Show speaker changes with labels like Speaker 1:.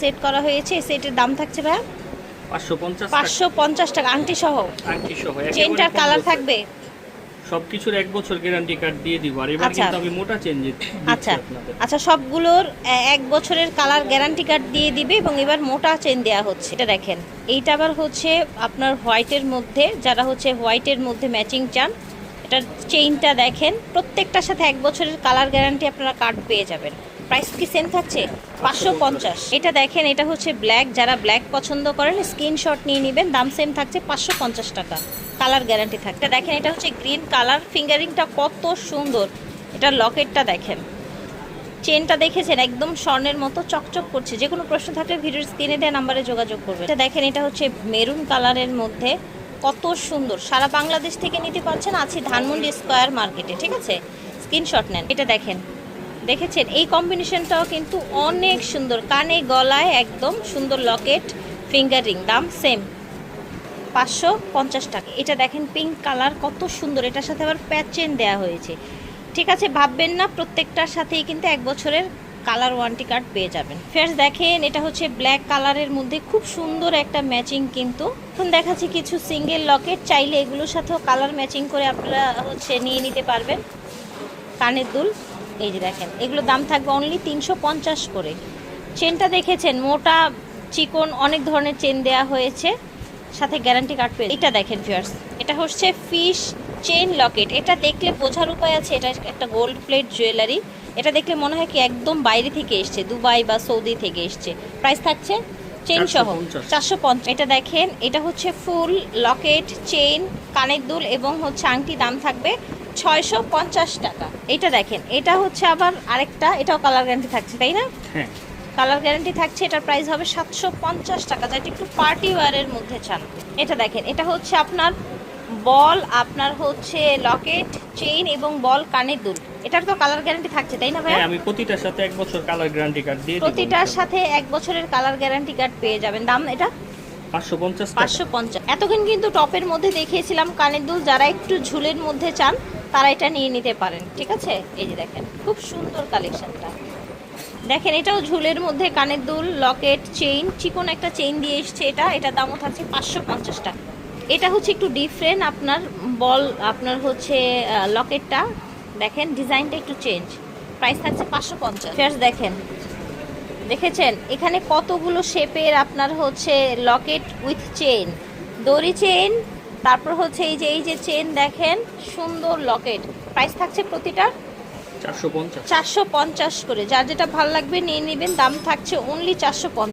Speaker 1: Set করা হয়েছে। এই সেটের দাম থাকছে ভাইয়া
Speaker 2: পাঁচশো পঞ্চাশ
Speaker 1: টাকা। আংটি সহ।
Speaker 2: আংটি সহ
Speaker 1: চেনটার কালার থাকবে?
Speaker 2: সবকিছুর এক বছর গ্যারান্টি কার্ড দিয়ে দিব। আর এবার
Speaker 1: আচ্ছা।
Speaker 2: কিন্তু আমি মোটা চেঞ্জ
Speaker 1: আচ্ছা। আচ্ছা সবগুলোর এক বছরের কালার গ্যারান্টি কার্ড দিয়ে দিবে এবং এবার মোটা চেন দেওয়া হচ্ছে। এটা দেখেন। এইটা আবার হচ্ছে আপনার হোয়াইটের মধ্যে যারা হচ্ছে হোয়াইটের মধ্যে ম্যাচিং চান এটার চেইনটা দেখেন। প্রত্যেকটার সাথে এক বছরের কালার গ্যারান্টি আপনারা কার্ড পেয়ে যাবেন। প্রাইস কি সেম থাকছে? পাঁচশো পঞ্চাশ। এটা দেখেন, এটা হচ্ছে ব্ল্যাক যারা ব্ল্যাক পছন্দ করেন স্ক্রিনশট নিয়ে নেবেন। দাম সেম থাকছে পাঁচশো পঞ্চাশ টাকা। কালার গ্যারান্টি থাকছে। দেখেন, এটা হচ্ছে গ্রিন কালার ফিঙ্গারিংটা কত সুন্দর। এটা লকেটটা দেখেন। চেনটা দেখেছেন? একদম স্বর্ণের মতো চকচক করছে। যে কোনো প্রশ্ন থাকলে ভিডিওর স্ক্রিনে দেওয়া নাম্বারে যোগাযোগ করবে এটা দেখেন, এটা হচ্ছে মেরুন কালারের মধ্যে কত সুন্দর। সারা বাংলাদেশ থেকে নিতে পারছেন আছি ধানমন্ডি স্কোয়ার মার্কেটে ঠিক আছে? স্ক্রিনশট নেন। এটা দেখেন। দেখেছেন? এই কম্বিনেশনটাও কিন্তু অনেক সুন্দর। কানে, গলায় একদম সুন্দর লকেট ফিঙ্গারিং দাম সেম পাঁচশো পঞ্চাশ টাকা। এটা দেখেন পিঙ্ক কালার কত সুন্দর। এটার সাথে আবার প্যাচ চেন দেওয়া হয়েছে। ঠিক আছে, ভাববেন না, প্রত্যেকটার সাথেই কিন্তু এক বছরের কালার ওয়ান্টি কার্ড পেয়ে যাবেন। ফেয়ার্স দেখেন, এটা হচ্ছে ব্ল্যাক কালারের মধ্যে খুব সুন্দর একটা ম্যাচিং কিন্তু। এখন দেখাচ্ছি কিছু সিঙ্গেল লকেট চাইলে এগুলোর সাথেও কালার ম্যাচিং করে আপনারা হচ্ছে নিয়ে নিতে পারবেন। কানের দুল। এই যে দেখেন এগুলো দাম থাকবে অনলি তিনশো পঞ্চাশ করে। চেনটা দেখেছেন, মোটা চিকন, অনেক ধরনের চেন দেয়া হয়েছে, সাথে গ্যারান্টি কার্ড পেয়ে এটা দেখেন ফিয়ার্স এটা হচ্ছে ফিশ চেন লকেট এটা দেখলে বোঝার উপায় আছে, এটা একটা গোল্ড প্লেট জুয়েলারি এটা দেখলে মনে হয় কি একদম বাইরে থেকে এসছে, দুবাই বা সৌদি থেকে এসছে। প্রাইস থাকছে চেন সহ। চারশো পঞ্চাশ। এটা দেখেন এটা হচ্ছে ফুল লকেট চেইন কানের দুল এবং হচ্ছে আংটি দাম থাকবে ছয়শো পঞ্চাশ টাকা। এটা দেখেন এটা হচ্ছে আবার আরেকটা এটাও কালার গ্যারান্টি থাকছে তাই না?
Speaker 2: হ্যাঁ।
Speaker 1: কালার গ্যারান্টি থাকছে এটার প্রাইস হবে সাতশো পঞ্চাশ টাকা যেটা একটু পার্টি ওয়ারের মধ্যে চান এটা দেখেন এটা হচ্ছে আপনার বল আপনার হচ্ছে লকেট চেইন এবং বল কানের দুল। এটার তো কালার গ্যারান্টি থাকছে তাই না
Speaker 2: হ্যাঁ
Speaker 1: ভাইয়া
Speaker 2: আমি প্রতিটার সাথে এক বছর কালার গ্যারান্টি কার্ড দিয়ে
Speaker 1: প্রতিটার সাথে এক বছরের কালার গ্যারান্টি কার্ড পেয়ে যাবেন। দাম এটা? পাঁচশো পঞ্চাশ এতক্ষণ কিন্তু টপের মধ্যে দেখিয়েছিলাম কানের দুল যারা একটু ঝুলের মধ্যে চান তারা এটা নিয়ে নিতে পারেন ঠিক আছে? এই যে দেখেন খুব সুন্দর কালেকশনটা। দেখেন এটাও ঝুলের মধ্যে কানের দুল লকেট চেইন চিকন একটা চেইন দিয়ে এসছে এটা। এটা দামও থাকছে পাঁচশো পঞ্চাশ টাকা। এটা হচ্ছে একটু ডিফারেন্ট আপনার বল আপনার হচ্ছে লকেটটা দেখেন ডিজাইনটা একটু চেঞ্জ প্রাইস থাকছে পাঁচশো পঞ্চাশ। দেখেন। দেখেছেন? এখানে কতগুলো শেপের আপনার হচ্ছে লকেট উইথ চেন দড়ি চেন তারপর হচ্ছে এই যে এই যে চেন দেখেন সুন্দর লকেট। প্রাইস থাকছে প্রতিটা?
Speaker 2: চারশো পঞ্চাশ।
Speaker 1: চারশো পঞ্চাশ করে। যার যেটা ভালো লাগবে নিয়ে নেবেন দাম থাকছে অনলি চারশো পঞ্চাশ।